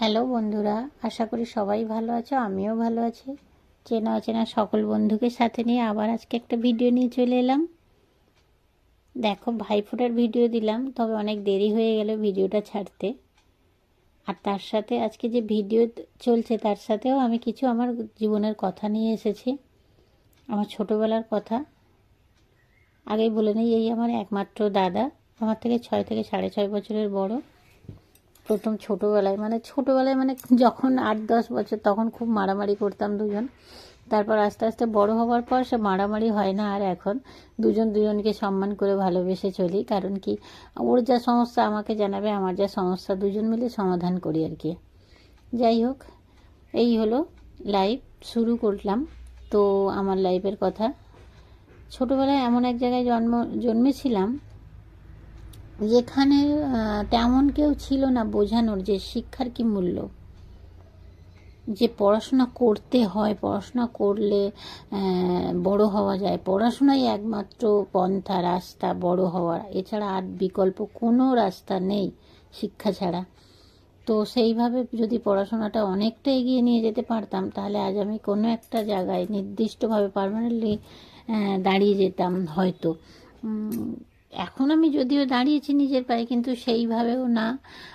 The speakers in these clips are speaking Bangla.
হ্যালো বন্ধুরা, আশা করি সবাই ভালো আছো, আমিও ভালো আছি। চেনা অচেনা সকল বন্ধুকে সাথে নিয়ে আবার আজকে একটা ভিডিও নিয়ে চলে এলাম। দেখো, ভাইফোঁটার ভিডিও দিলাম, তবে অনেক দেরি হয়ে গেল ভিডিওটা ছাড়তে। আর তার সাথে আজকে যে ভিডিও চলছে, তার সাথেও আমি কিছু আমার জীবনের কথা নিয়ে এসেছি। আমার ছোটোবেলার কথা। আগেই বলে নিই, এই আমার একমাত্র দাদা। আমার থেকে ছয় থেকে সাড়ে ছয় বছরের বড়। প্রথম ছোটোবেলায় মানে ছোটোবেলায় মানে যখন আট দশ বছর তখন খুব মারামারি করতাম দুজন। তারপর আস্তে আস্তে বড় হওয়ার পর সে মারামারি হয় না আর এখন দুজন দুজনকে সম্মান করে ভালোবেসে চলি। কারণ কি, ওর যা সমস্যা আমাকে জানাবে, আমার যা সমস্যা দুজন মিলে সমাধান করি আর কি। যাই হোক, এই হলো লাইফ শুরু করলাম। তো আমার লাইফের কথা, ছোটোবেলায় এমন এক জায়গায় জন্ম, জন্মেছিলাম যেখানে তেমন কেউ ছিল না বোঝানোর যে শিক্ষার কি মূল্য। যে পড়াশোনা করতে হয়, পড়াশোনা করলে বড় হওয়া যায়। পড়াশোনাই একমাত্র পন্থা, রাস্তা বড় হওয়ার। এছাড়া আর বিকল্প কোনো রাস্তা নেই শিক্ষা ছাড়া। তো সেইভাবে যদি পড়াশোনাটা অনেকটা এগিয়ে নিয়ে যেতে পারতাম, তাহলে আজ আমি কোনো একটা জায়গায় নির্দিষ্টভাবে পারমানেন্টলি দাঁড়িয়ে যেতাম হয়তো। এখন আমি যদিও দাঁড়িয়েছি নিজের পায়ে, কিন্তু সেইভাবেও না।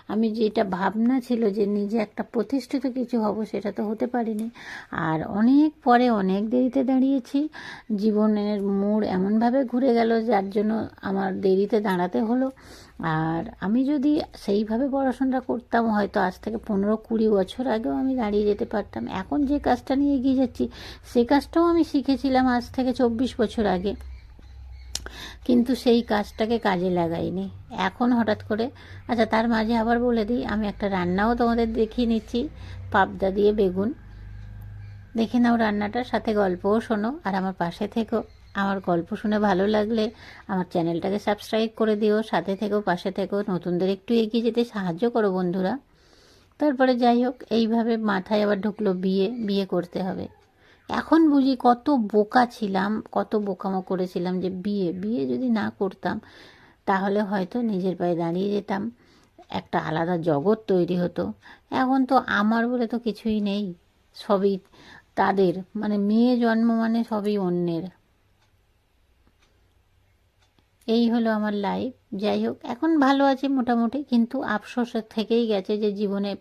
আমি যেটা ভাবনা ছিল যে নিজে একটা প্রতিষ্ঠিত কিছু হব, সেটা তো হতে পারিনি। আর অনেক পরে, অনেক দেরিতে দাঁড়িয়েছি। জীবনের মোড় এমনভাবে ঘুরে গেল, যার জন্য আমার দেরিতে দাঁড়াতে হলো। আর আমি যদি সেইভাবে পড়াশোনাটা করতাম, হয়তো আজ থেকে পনেরো কুড়ি বছর আগেও আমি দাঁড়িয়ে যেতে পারতাম। এখন যে কাজটা নিয়ে এগিয়ে যাচ্ছি, সে কাজটাও আমি শিখেছিলাম আজ থেকে চব্বিশ বছর আগে। কিন্তু সেই কাজটাকে কাজে লাগাইনি। এখন হঠাৎ করে আচ্ছা তার মাঝে আবার বলে দিই, আমি একটা রান্নাও তোমাদের দেখিয়ে নিচ্ছি, পাবদা দিয়ে বেগুন। দেখে নাও রান্নাটার সাথে গল্পও শোনো, আর আমার পাশে থেকো। আমার গল্প শুনে ভালো লাগলে আমার চ্যানেলটাকে সাবস্ক্রাইব করে দিও, সাথে থেকো, পাশে থেকো, নতুনদের একটু এগিয়ে যেতে সাহায্য করো বন্ধুরা। তারপরে যাই হোক, এইভাবে মাথায় আবার ঢুকলো বিয়ে বিয়ে করতে হবে। এখন বুঝি কত বোকা ছিলাম, কত বোকামো করেছিলাম যে বিয়ে বিয়ে যদি না করতাম, তাহলে হয়তো নিজের পায়ে দাঁড়িয়ে যেতাম। একটা আলাদা জগৎ তৈরি হতো। এখন তো আমার বলে তো কিছুই নেই। সবই তাদের মানে মেয়ে জন্ম মানে সবই অন্যের। এই হলো আমার লাইফ যাই হোক, এখন ভালো আছি মোটামুটি, কিন্তু আফসোস থেকেই গেছে যে জীবনে